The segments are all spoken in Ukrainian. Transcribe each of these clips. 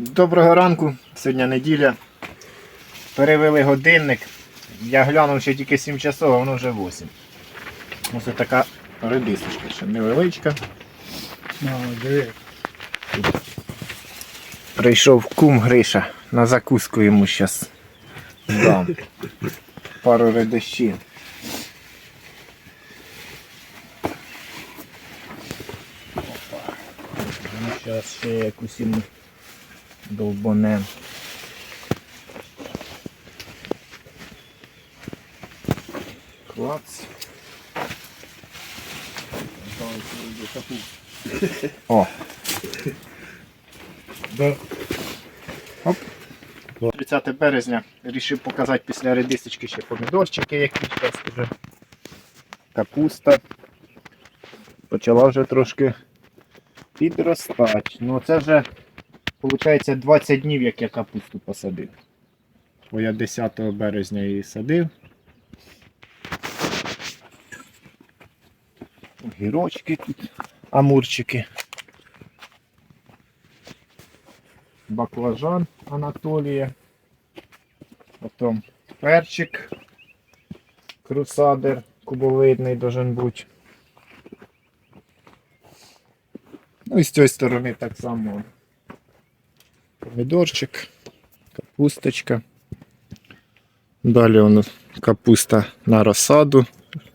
Доброго ранку, сьогодні неділя. Перевели годинник. Я глянув, що тільки 7 часов, а воно вже 8. Ось така редисочка, ще невеличка. Прийшов кум Гриша. На закуску йому зараз дам. Пару редищів. Ну, зараз ще якусь йому довбанем. Клац. О. Оп. 30 березня вирішив показати після редисочки ще помідорчики, які зараз вже. Капуста. Почала вже трошки підростати. Ну це вже виходить 20 днів, як я капусту посадив. Бо я 10 березня її садив. Гірочки тут, амурчики. Баклажан Анатолія. Потім перчик. Крусадер кубовидний должен бути. Ну і з цієї сторони так само. Помідорчик, капусточка. Далі воно капуста на розсаду.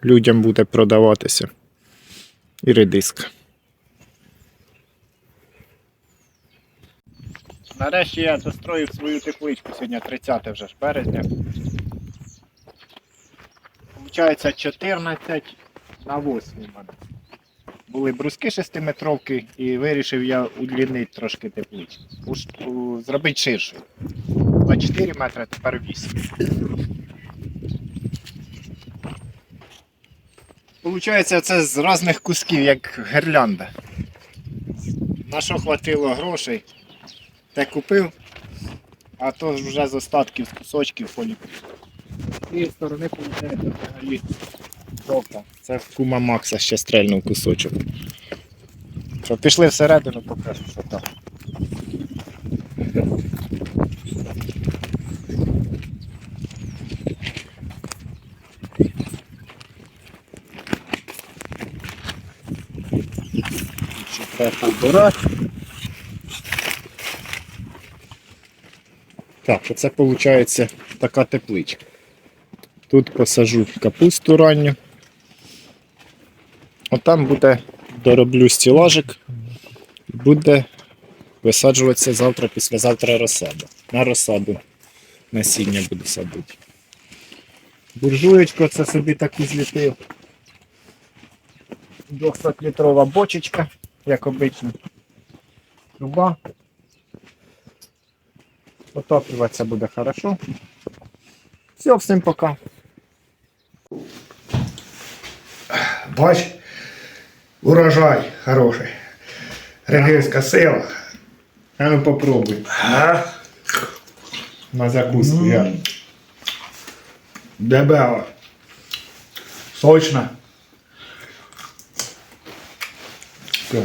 Людям буде продаватися. І редиска. Нарешті я достроїв свою тепличку сьогодні 30 вже ж березня. Получається 14 на 8 у мене. Були бруски 6-метровки і вирішив я удлінити трошки тепличку. Зробити ширшу. На 4 метри, тепер 8. Получається, це з різних кусків, як гирлянда. На що хватило грошей, те купив, а то вже з остатків, з кусочків поліпив. З цієї сторони, виходить, взагалі жовта. Це в кума Макса ще стрельнув кусочок. Що, пішли всередину, покажу, що там. Треба. Так, оце виходить така тепличка. Тут посажу капусту ранню. Отам буде дороблю стілажик. Буде висаджуватися завтра, післязавтра розсада. На розсаду насіння буду садити. Буржуєчку це собі таку зліпив. 200-літрова бочечка, як обично. Труба. Отоплюватися буде хорошо. Все, всім пока. Бач, урожай хороший. Регельська сила. А ну попробуй. А? На закуску я. Дебела. Сочно. Все.